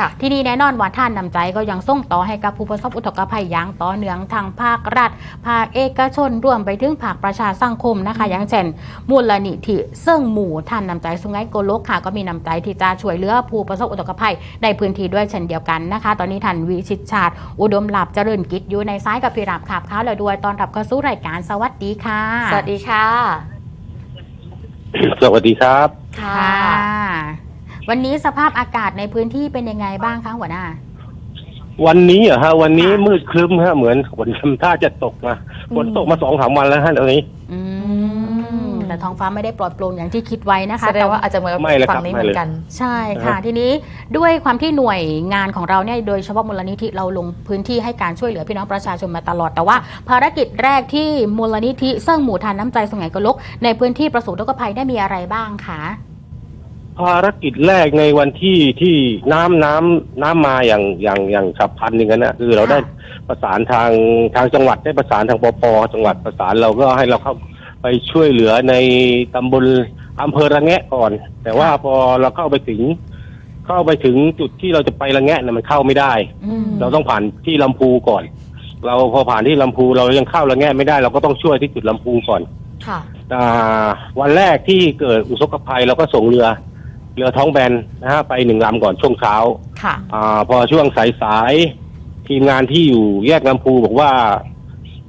ค่ะที่นี่แน่นอนว่าท่านนำใจก็ยังส่งต่อให้กับผู้ประสบอุทกภัยอย่างต่อเนื่องทางภาครัฐ ภาคเอกชนรวมไปถึงภาคประชาสังคมนะคะ อย่างเช่น มูลนิธิเซิ่งหมู่ท่านนำใจสุงไงโกลกค่ะ ก็มีนำใจที่จะช่วยเหลือผู้ประสบอุทกภัยในพื้นที่ด้วยเช่นเดียวกันนะคะ ตอนนี้ท่านวิชิตชาติ อุดมหลับเจริญกิจอยู่ในซ้ายกับพี่ราบขาบเขาแล้วด้วยตอนรับเข้าสู่รายการสวัสดีค่ะ สวัสดีค่ะ สวัสดีครับค่ะค่ะ วันนี้สภาพอากาศในพื้นที่เป็นยังไงบ้างคะหัวหน้า วันนี้เหรอฮะ วันนี้ค่ะมืดครึ้มฮะเหมือนฝนทำท่าจะตกมาฝนตกมาสองสามวันแล้วฮะตอนนี้ อืมแต่ท้องฟ้าไม่ได้ปลอดโปร่งอย่างที่คิดไว้นะคะ แสดงว่าอาจจะเหมือนกับไม่เลยครับฝั่งนี้ไม่เหมืเลยอนกัน ใช่ค่ะ ทีนี้ด้วยความที่หน่วยงานของเราเนี่ยโดยเฉพาะมูลนิธิเราลงพื้นที่ให้การช่วยเหลือพี่น้องประชาชนมาตลอดแต่ว่า ภารกิจแรกที่มูลนิธิเสิ่งหมู่ทานน้ำใจสงไหงกะลก ในพื้นที่ประสบอุทกภัยได้มีอะไรบ้างคะ ภารกิจแรกในวันที่ที่น้ำน้ำน้ำมาอย่างอย่างอย่างฉับพลันอย่างนั้นนะคือเราได้ประสานทางทางจังหวัดได้ประสานทางปปจังหวัดประสานเราก็ให้เราเข้าไปช่วยเหลือในตำบลอำเภอระแงะก่อน แต่ว่าพอเราเข้าไปถึง เข้าไปถึงจุดที่เราจะไประแงะเนี่ยมันเข้าไม่ได้ อืมเราต้องผ่านที่ลำพูก่อน เราพอผ่านที่ลำพูเรายังเข้าระแงะไม่ได้ เราก็ต้องช่วยที่จุดลำพูก่อนค่ะ อ่าวันแรกที่เกิดอุทกภัยเราก็ส่งเรือ เรือท้องแบนนะฮะไปหนึ่งลำก่อนช่วงเช้าค่ะอ่าพอช่วงสายๆทีมงานที่อยู่แยกลำพูบอกว่า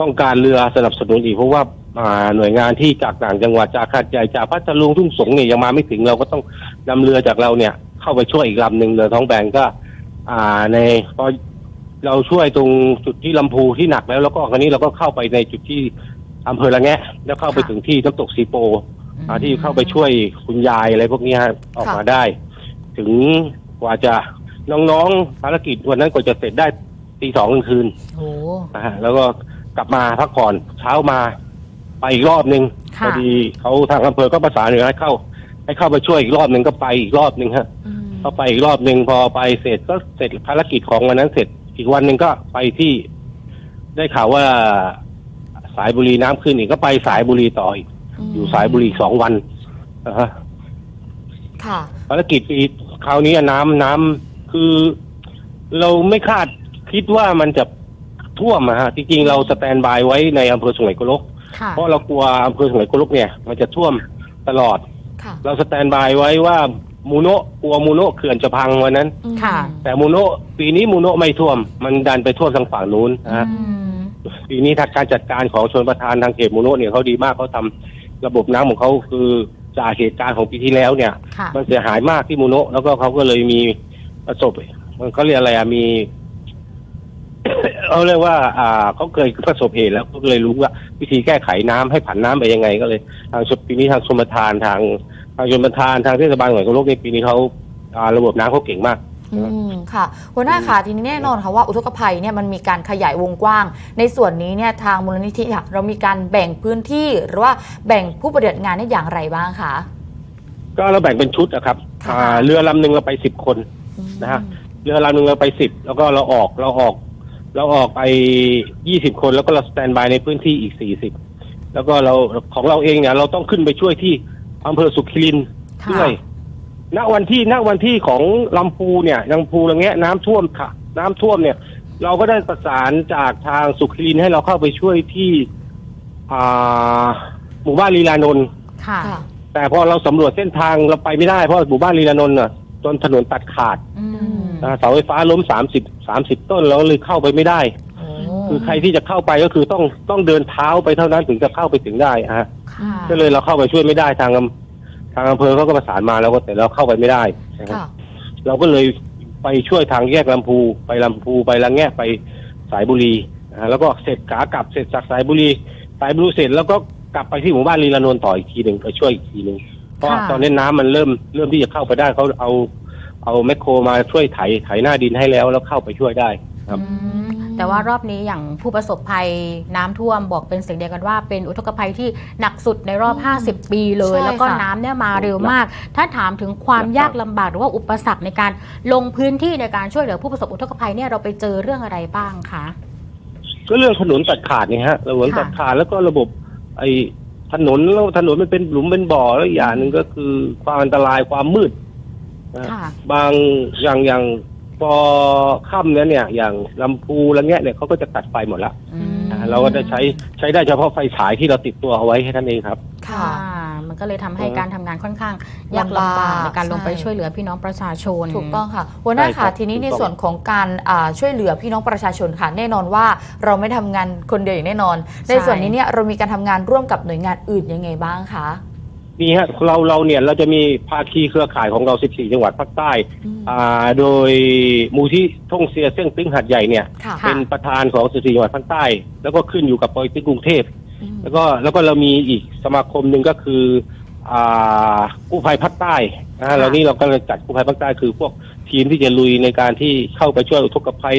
ต้องการเรือสนับสนุนอีกเพราะว่าอ่าหน่วยงานที่จากต่างจังหวัดจากขาดใหญ่จากพัทลุงทุ่งสงเนี่ยยังมาไม่ถึงเราก็ต้องนำเรือจากเราเนี่ย เข้าไปช่วยอีกลำหนึ่งเรือท้องแบนก็ อ่าในพอเราช่วยตรงจุดที่ลำพูที่หนักแล้ว แล้วก็คราวนี้เราก็เข้าไปในจุดที่อำเภอละแงะ แล้วเข้าไปค่ะ ถึงที่น้ำตกซีโป อ่าที่เข้าไปช่วยคุณยายอะไรพวกนี้ฮะออกมาได้ ถึงกว่าจะน้องๆภารกิจวันนั้นกว่าจะเสร็จได้ตีสองกลางคืนโอ้นะฮะแล้วก็กลับมาพักผ่อนเช้ามาไปอีกรอบหนึ่งพค่ะอดีเขาทางอำเภอก็ประสานอยู่ให้เข้า ให้เข้าไปช่วยอีกรอบหนึ่งก็ไปอีกรอบหนึ่งฮะ อืมเข้าไปอีกรอบหนึ่งพอไปเสร็จก็เสร็จภารกิจของวันนั้นเสร็จอีกวันหนึ่งก็ไปที่ ได้ข่าวว่าสายบุรีน้ำขึ้นอีกก็ไปสายบุรีต่ออีก อยู่สายบุรีอีกสองวันนะฮะค่ะ ภารกิจปีคราวนี้น้ำน้ำคือเราไม่คาดคิดว่ามันจะท่วมอะฮะจริงๆเราสแตนบายไว้ในอำเภอสุไหงโกลก ค่ะ เพราะเรากลัวอำเภอสุไหงโกลกเนี่ย มันจะท่วมตลอด ค่ะ เราสแตนบายไว้ว่ามูโนะกลัวมูโนะเขื่อนจะพังวันนั้นค่ะ แต่มูโนะปีนี้มูโนะไม่ท่วม มันดันไปท่วมทางฝั่งนู้นนะฮะ อืม ปีนี้ทางการจัดการของชนประธานทางเขตมูโนะเนี่ยเขาดีมากเขาทำ ระบบน้ำของเขาคือจากเหตุการณ์ของปีที่แล้วเนี่ย ค่ะ มันเสียหายมากที่มูโนะแล้วก็เขาก็เลยมีประสบมันเขาเรียกอะไรอะมี เขาเรียกว่า อ่าเขาเคยประสบเหตุแล้วก็เลยรู้ว่า วิธีแก้ไขน้ำให้ผันน้ำไปยังไง ก็เลย ทางชนปีนี้ทางชมประทานทางทางชนประทานทางเทศบาลหน่วยกโลกในปีนี้เขาอ่าระบบน้ำเขาเก่งมาก อืมค่ะหัวหน้าค่ะทีนี้แน่นอนค่ะว่าอุทกภัยเนี่ยมันมีการขยายวงกว้าง ในส่วนนี้เนี่ยทางมูลนิธิค่ะเรามีการแบ่งพื้นที่หรือว่าแบ่งผู้ปฏิบัติงานเนี่ยอย่างไรบ้างคะก็เราแบ่งเป็นชุดนะครับค่ะอ่าเรือลำหนึ่งเราไปสิบคน นะฮะ เรือลำหนึ่งเราไปสิบแล้วก็เราออกเราออก เราออกไปยี่สิบคนแล้วก็เราสแตนบายในพื้นที่อีกสี่สิบแล้วก็เราของเราเองเนี่ยเราต้องขึ้นไปช่วยที่อำเภอสุขิรินทร์ค่ะด้วย ณวันที่ณวันที่ของลำพูเนี่ยลำพูละแงะน้ำท่วมค่ะ น้ำท่วมเนี่ย เราก็ได้ประสานจากทางสุขิรินทร์ให้เราเข้าไปช่วยที่อ่าหมู่บ้านลีลานนท์ค่ะ ค่ะ แต่พอเราสำรวจเส้นทางเราไปไม่ได้เพราะหมู่บ้านลีลานนท์น่ะจนถนนตัดขาดอืมอ่าเสาไฟฟ้าล้มสามสิบสามสิบต้นเราเลยเข้าไปไม่ได้ โอ้คือใครที่จะเข้าไปก็คือต้องต้องเดินเท้าไปเท่านั้นถึงจะเข้าไปถึงได้ฮะ ค่ะ ก็เลยเราเข้าไปช่วยไม่ได้ทางอำ ทางอำเภอเขาก็ประสานมาแล้วก็แต่เราเข้าไปไม่ได้นะครับค่ะเราก็เลยไปช่วยทางแยกลำพูไปลำพูไปละแงะไปสายบุรีนะฮะแล้วก็เสร็จขากลับเสร็จจากสายบุรี สายบุรีเสร็จแล้วก็กลับไปที่หมู่บ้านลีลานนท์ต่ออีกทีหนึ่งไปช่วยอีกทีหนึ่งเพราะค่ะตอนนี้น้ำมันเริ่มเริ่มที่จะเข้าไปได้เขาเอา เอาแมคโครมาช่วยไถไถหน้าดินให้แล้วแล้วเข้าไปช่วยได้ ครับ อืม แต่ว่ารอบนี้อย่างผู้ประสบภัยน้ำท่วมบอกเป็นเสียงเดียวกันว่าเป็นอุทกภัยที่หนักสุดในรอบ 50 ปีเลยใช่แล้วก็ค่ะน้ำเนี่ยมาเร็วมาก ถ้าถามถึงความยากลำบากหรือว่าอุปสรรคในการลงพื้นที่ในการช่วยเหลือผู้ประสบอุทกภัยเนี่ยเราไปเจอเรื่องอะไรบ้างคะก็เรื่องถนนตัดขาดเนี่ยฮะถนนค่ะตัดขาดแล้วก็ระบบ ไอ้ถนนแล้วถนนมันเป็นหลุมเป็นบ่อแล้วอีกอย่างหนึ่งก็คือความอันตรายความมืดนะค่ะบางอย่างอย่าง พอค่ำนั้นเนี่ยอย่างลำพูละเงี้ยเนี่ยเขาก็จะตัดไฟหมดละอืมอ่าเราก็จะใช้ใช้ได้เฉพาะไฟฉายที่เราติดตัวเอาไว้แค่นั้นเองครับ ค่ะ ค่ะ มันก็เลยทำให้เออการทำงานค่อนข้างยากลำลำบาบากกในการลงไปใช่ ช่วยเหลือพี่น้องประชาชน ถูกต้องค่ะ หัวหน้าใช่ครัค่ะบทีนี้ในถูกต้อง ส่วนของการอ่าช่วยเหลือพี่น้องประชาชนค่ะ แน่นอนว่าเราไม่ทำงานคนเดียวอย่างแน่นอน ในส่วนนี้เนี่ยเรามีการทำงานร่วมกับหน่วยงานอื่นยังไงบ้างคะ นี่ฮะเราเราเนี่ยเราจะมีภาคีเครือข่ายของเรา 14 จังหวัดภาคใต้อืมอ่าโดยมูลที่ท่องเซียเส้งตึ้งหัดใหญ่เนี่ย ค่ะค่ะเป็นประธานของ 14 จังหวัดภาคใต้ แล้วก็ขึ้นอยู่กับปอยตึ้งกรุงเทพ อืมแล้วก็แล้วก็เรามีอีกสมาคมหนึ่งก็คืออ่ากู้ภัยภาคใต้นะฮะเรานี่เราก็เลยจัดกู้ภัยภาคใต้คือพวกทีมที่จะลุยในการที่เข้าไปช่วยอุทกภัย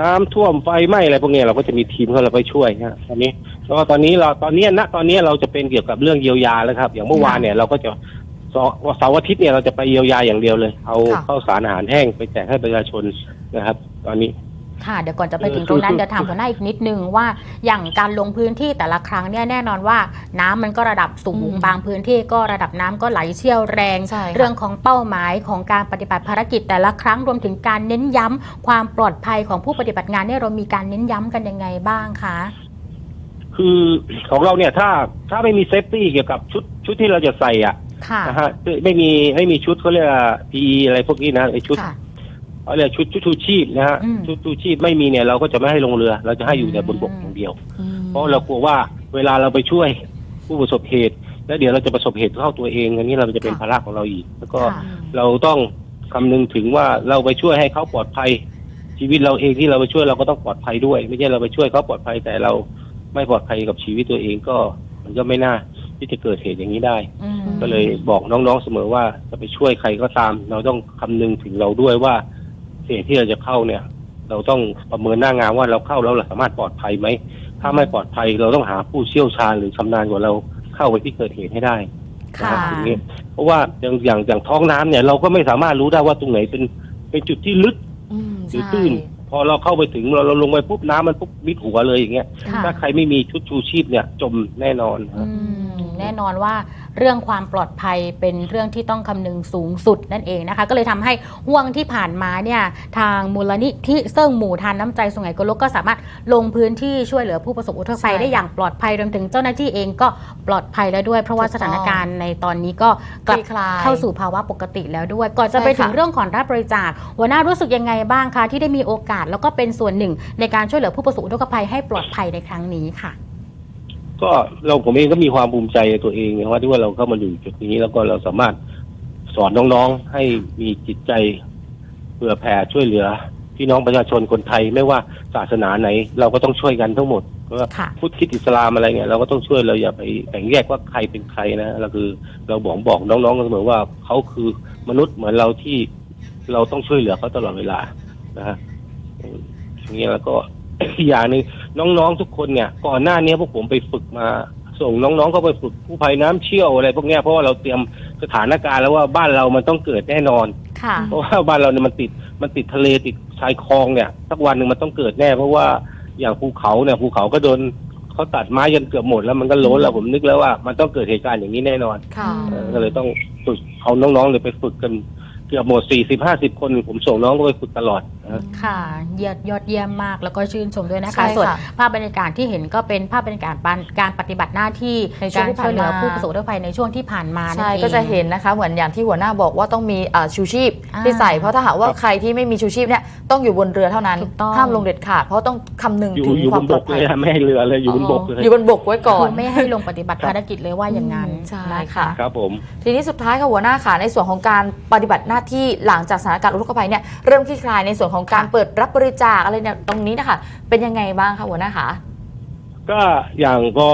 น้ำท่วมไฟไหม้อะไรพวกเนี้ยเราก็จะมีทีมเข้าเราไปช่วยนะตอนนี้แล้วก็ตอนนี้เราตอนนี้ณตอนนี้เราจะเป็นเกี่ยวกับเรื่องเยียวยาแล้วครับ อย่างเมื่อวานเนี่ยเราก็จะเสาร์เสาร์อาทิตย์เนี่ยเราจะไปเยียวยาอย่างเดียวเลย เอาค่ะข้าวสารอาหารแห้งไปแจกให้ประชาชนนะครับ ตอนนี้ ค่ะเดี๋ยวก่อนจะไปถึงตรงนั้นคือเดี๋ยวถามหัวหน้าอีกนิดนึงว่าอย่างการลงพื้นที่แต่ละครั้งเนี่ยแน่นอนว่า น้ำมันก็ระดับสูงอืมบางพื้นที่ก็ระดับน้ำก็ไหลเชี่ยวแรงใช่ค่ะเรื่องของเป้าหมายของการปฏิบัติภารกิจแต่ละครั้งรวมถึงการเน้นย้ำความปลอดภัยของผู้ปฏิบัติงานเนี่ยเรามีการเน้นย้ำกันยังไงบ้างคะคือของเราเนี่ยถ้าถ้าไม่มีเซฟตี้เกี่ยวกับชุดชุดที่เราจะใส่อะค่ะนะฮะไม่มีไม่มีชุดเขาเรียกว่า PE อะไรพวกนี้นะไอชุด ค่ะเขาเรียกชุดชุดชูชีพนะฮะอืม ชุดชูชีพไม่มีเนี่ยเราก็จะไม่ให้ลงเรือ เราจะให้อยู่แต่บนบกอย่างเดียว อืมเพราะเรากลัวว่าเวลาเราไปช่วยผู้ประสบเหตุ แล้วเดี๋ยวเราจะประสบเหตุเข้าตัวเองอันนี้เราจะเป็นค่ะภาระของเราอีก แล้วก็ค่ะเราต้องคำนึงถึงว่าเราไปช่วยให้เขาปลอดภัย ชีวิตเราเองที่เราไปช่วยเราก็ต้องปลอดภัยด้วย ไม่ใช่เราไปช่วยเขาปลอดภัยแต่เราไม่ปลอดภัยกับชีวิตตัวเองก็มันก็ไม่น่าที่จะเกิดเหตุอย่างนี้ได้ อืม ก็เลยบอกน้องๆเสมอว่าจะไปช่วยใครก็ตาม เราต้องคำนึงถึงเราด้วยว่า เสี่ยงที่เราจะเข้าเนี่ย เราต้องประเมินหน้างานว่าเราเข้าแล้วเราสามารถปลอดภัยไหม ถ้าไม่ปลอดภัยเราต้องหาผู้เชี่ยวชาญหรือชำนาญกว่าเราเข้าไปที่เกิดเหตุให้ได้นะค่ะครับตรงนี้เพราะว่าอย่างอย่างอย่างท้องน้ำเนี่ยเราก็ไม่สามารถรู้ได้ว่าตรงไหนเป็นเป็นจุดที่ลึกอืมหรือใช่ตื้น พอเราเข้าไปถึงเราเราลงไปปุ๊บน้ำมันปุ๊บมิดหัวเลยอย่างเงี้ย ค่ะถ้าใครไม่มีชุดชูชีพเนี่ยจมแน่นอนครับอืมแน่นอนว่า เรื่องความปลอดภัยเป็นเรื่องที่ต้องคำนึงสูงสุดนั่นเองนะคะ ก็เลยทำให้ห่วงที่ผ่านมาเนี่ยทางมูลนิธิเซิ่งหมู่ทานน้ำใจสุไหงโกลกก็สามารถลงพื้นที่ช่วยเหลือผู้ประสบอุทกภัยใช่ได้อย่างปลอดภัยรวมถึงเจ้าหน้าที่เองก็ปลอดภัยแล้วด้วย เพราะว่าถูกสต้องถานการณ์ในตอนนี้ก็กลับคลี่คลายเข้าสู่ภาวะปกติแล้วด้วย ก่อนจะไปใช่ค่ะถึงเรื่องของรับบริจาคหัวหน้ารู้สึกยังไงบ้างคะที่ได้มีโอกาสแล้วก็เป็นส่วนหนึ่ง ในการช่วยเหลือผู้ประสบอุทกภัยให้ปลอดภัยในครั้งนี้ค่ะ ก็เราผมเองก็มีความภูมิใจในตัวเองนะว่าที่ว่าเราเข้ามาอยู่จุดนี้แล้วก็เราสามารถสอนน้องๆให้มีจิตใจเผื่อแผ่ช่วยเหลือพี่น้องประชาชนคนไทยไม่ว่าศาสนาไหน เราก็ต้องช่วยกันทั้งหมดเพราะว่าค่ะพุทธคริดอิสลามอะไรเงี้ยเราก็ต้องช่วยเราอย่าไปแบ่งแยกว่าใครเป็นใครนะเราคือเราบอกบอกน้องๆเสมอว่าเขาคือมนุษย์เหมือนเราที่เราต้องช่วยเหลือเขาตลอดเวลานะฮะอืมอย่างเงี้ยแล้วก็ อีกอย่างหนึ่งน้องๆทุกคนเนี่ย ก่อนหน้านี้พวกผมไปฝึกมา ส่งน้องๆเข้าไปฝึกกู้ภัยน้ำเชี่ยวอะไรพวกเนี้ยเพราะว่าเราเตรียมสถานการณ์แล้วว่าบ้านเรามันต้องเกิดแน่นอน ค่ะ เพราะว่าบ้านเราเนี่ยมันติดมันติดทะเลติดชายคลองเนี่ยสักวันหนึ่งมันต้องเกิดแน่ เพราะว่าอย่างภูเขาเนี่ยภูเขาก็โดนเขาตัดไม้จนเกือบหมดแล้วมันก็โล้นแล้วผมนึกแล้วว่ามันต้องเกิดเหตุการณ์อย่างนี้แน่นอนค่ะอืมเออก็เลยต้องฝึกเอาน้องๆเลยไปฝึกกันเกือบหมดสี่สิบห้าสิบคนผมส่งน้องก็ไปฝึกตลอดนะ ค่ะเยี่ยมยอดเยี่ยมมากแล้วก็ชื่นชมด้วยนะใช่คะค่ะส่วนภาพบรรยากาศที่เห็นก็เป็นภาพบรรยากาศการการปฏิบัติหน้าที่ในช่วกางรที่ผ่านช่วยเหลือมา ผู้ประสบอุทกภัยในช่วงที่ผ่านมานั่นใช่เอง ก็จะเห็นนะคะเหมือนอย่างที่หัวหน้าบอกว่าต้องมีอ่าชูชีพอ่าที่ใส่เพราะถ้าหากว่าครับใครที่ไม่มีชูชีพเนี่ยต้องอยู่บนเรือเท่านั้นถูกต้อง ห้ามลงเด็ดขาดเพราะต้องคำนึงอยู่ถึงอยู่คบวามนปบลอดกภัเลยยนะไม่ให้เรือเลยอยู่บนบกเลยอยู่บนบกไว้ก่อคืน อไม่ให้ลงปฏิบัติภารกิจเลยว่าอย่างนั้นอืมใช่น ค่ะ ครับผม ทีนี้สุดท้ายค่ะหัวหน้าค่ะในส่วนของการปฏิบัติหน้าที่หลังจากสถานการณ์อุทกภัยเนี่ยเริ่มคลี่คลายในส่วนของการค่ะเปิดรับบริจาคอะไรเนี่ยตรงนี้นะคะเป็นยังไงบ้างคะหัวหน้าคะก็อย่างพอ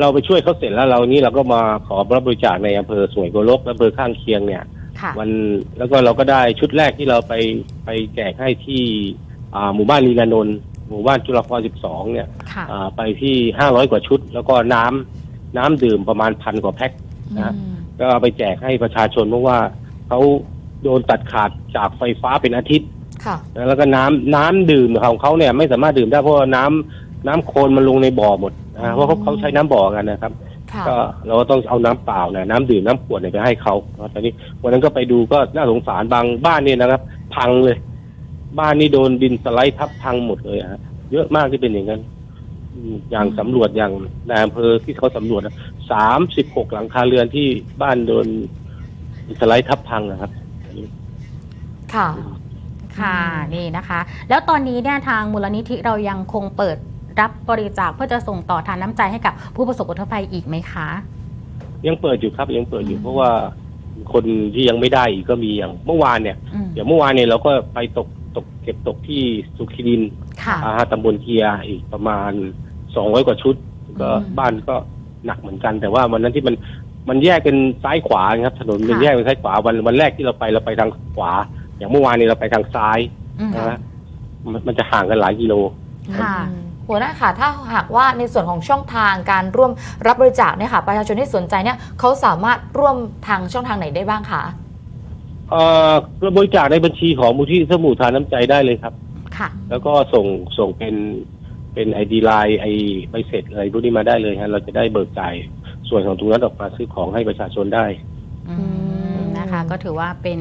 เราไปช่วยเขาเสร็จแล้วเรานี่เราก็มาขอรับบริจาคในอำเภอสวยโกลกและอำเภอข้างเคียงเนี่ยค่ะวันแล้วก็เราก็ได้ชุดแรกที่เราไปไปแจกให้ที่อ่าหมู่บ้านลีลานนท์หมู่บ้านจุฬาภรณ์12 เนี่ยค่ะอ่าไปที่500กว่าชุด แล้วก็น้ำน้ำดื่มประมาณพันกว่าแพ็คนะอืมก็เอาไปแจกให้ประชาชนเพราะว่าเขาโดนตัดขาดจากไฟฟ้าเป็นอาทิตย์ ค่ะแล้วก็น้ำน้ำดื่มของเขาเนี่ยไม่สามารถดื่มได้เพราะว่าน้ำน้ำโคลนมันลงในบ่อหมดนะเพราะเขาเขาใช้น้ำบ่อกันนะครับค่ะก็เราก็ต้องเอาน้ำเปล่าเนี่ยน้ำดื่มน้ำขวดเนี่ยไปให้เขาตอนนี้วันนั้นก็ไปดูก็น่าสงสารบางบ้านเนี่ยนะครับ พังเลย บ้านนี่โดนดินสไลด์ทับพังหมดเลยอะฮะเยอะมากที่เป็นอย่างนั้นอืมอย่างสำรวจอย่างในอำเภอที่เขาสำรวจสามสิบหกหลังคาเรือนที่บ้านโดนดินสไลด์ทับพังนะครับ ค่ะ ค่ะอืมนี่นะคะ แล้วตอนนี้เนี่ยทางมูลนิธิเรายังคงเปิดรับบริจาคเพื่อจะส่งต่อทานน้ำใจให้กับผู้ประสบอุทกภัยอีกไหมคะ ยังเปิดอยู่ครับยังเปิดอยู่อืม เพราะว่าคนที่ยังไม่ได้อีกก็มีอย่างเมื่อวานเนี่ยอืมอย่างเมื่อวานเนี่ยเราก็ไปตกตกเก็บตกที่สุขิรินทร์ค่ะ อาหาตำบลเทียอีกประมาณสองร้อยกว่าชุด ก็อืมบ้านก็หนักเหมือนกัน แต่ว่าวันนั้นที่มันมันแยกเป็นซ้ายขวาครับ ถนนมันค่ะ แยกเป็นซ้ายขวาวันวันแรกที่เราไปเราไปทางขวา อย่างเมื่อวานเนี่ยเราไปทางซ้ายอืมนะฮะมันมันจะห่างกันหลายกิโล ค่ะอืมหัวหน้าค่ะ ถ้าหากว่าในส่วนของช่องทางการร่วมรับบริจาคเนี่ยค่ะ ประชาชนที่สนใจเนี่ยเขาสามารถร่วมทางช่องทางไหนได้บ้างคะเอ่อบริจาคในบัญชีของมูลที่สมุทรทานน้ำใจได้เลยครับ ค่ะ แล้วก็ส่งส่งเป็นเป็นไอดีไลน์ไอใบเสร็จอะไรพวกนี้มาได้เลยฮะเราจะได้เบิกจ่ายส่วนของตรงนั้นออกมาซื้อของให้ประชาชนได้ อืมนะคะ ก็ถือว่าเป็น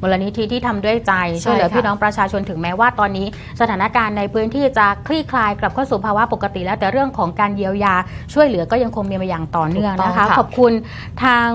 มูลนิธิที่ทำด้วยใจใช่ช่วยเหลือค่ะพี่น้องประชาชนถึงแม้ว่าตอนนี้ สถานการณ์ในพื้นที่จะคลี่คลายกลับเข้าสู่ภาวะปกติ แล้วแต่เรื่องของการเยียวยาช่วยเหลือก็ยังคงมีมาอย่างต่อเนื่องนะคะ ขอบคุณทาง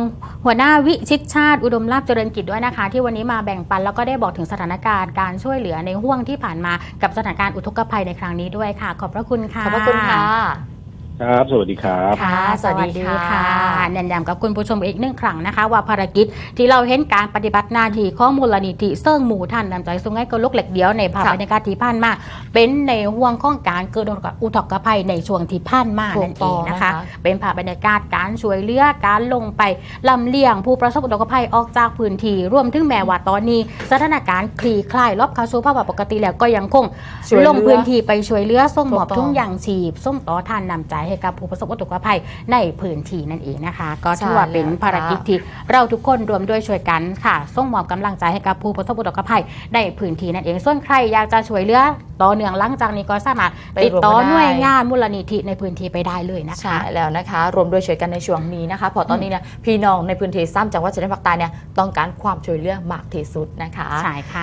หัวหน้าวิชิตชาติอุดมลาภเจริญกิจด้วยนะคะ ที่วันนี้มาแบ่งปันแล้วก็ได้บอกถึงสถานการณ์การช่วยเหลือในห่วงที่ผ่านมากับสถานการณ์อุทกภัยในครั้งนี้ด้วยค่ะ ขอบพระคุณค่ะขอบพระคุณค่ะ ครับ สวัสดีครับ ค่ะ สวัสดีค่ะเน้นย้ำกับคุณผู้ชมอีกหนึ่งครั้งนะคะ ว่าภารกิจที่เราเห็นการปฏิบัติหน้าที่ของมูลนิธิเซิ่งหมู่ท่านนำใจสูงให้ก็ลุกเหล็กเดียวในภาพค่ะบรรยากาศที่ผ่านมา เป็นในห่วงของการเกิดอุทกภัยในช่วงที่ผ่านมาถูนั่กนต้เอองงนะคะนะคะ เป็นภาพบรรยากาศการช่วยเหลือการลงไปลำเลียงผู้ประสบอุทกภัยออกจากพื้นที่รวมถึงแม้ว่าตอนนี้ สถานการณ์คลี่คลายรอบเข้าสู่ภาวะปกติแล้วก็ยังคงช่วยเหลือลงพื้นที่ไปช่วยเหลือส่งมอบถูกต้องทุ่งยางชีพส่งต่อทานนำใจให้กับผู้ประสบอุทกภัยในพื้นที่นั่นเองนะคะ ก็ถือว่าเป็นภารกิจที่เราทุกคนรวมด้วยช่วยกันค่ะส่งมอบกำลังใจให้กับผู้ประสบอุทกภัยในพื้นที่นั่นเอง ส่วนใครอยากจะช่วยเหลือต่อเนื่องหลังจากนี้ก็สามารถไปติดต่อรวมกันได้หน่วยงานมูลนิธิในพื้นที่ไปได้เลยนะคะใช่แล้วนะคะ รวมด้วยช่วยกันในช่วงนี้นะคะเพราะตอนนี้เนี่ยพี่น้องในพื้นที่ซ้ำจังหวัดชายแดนภาคใต้เนี่ยต้องการความช่วยเหลือมากที่สุดนะคะใช่ค่ะ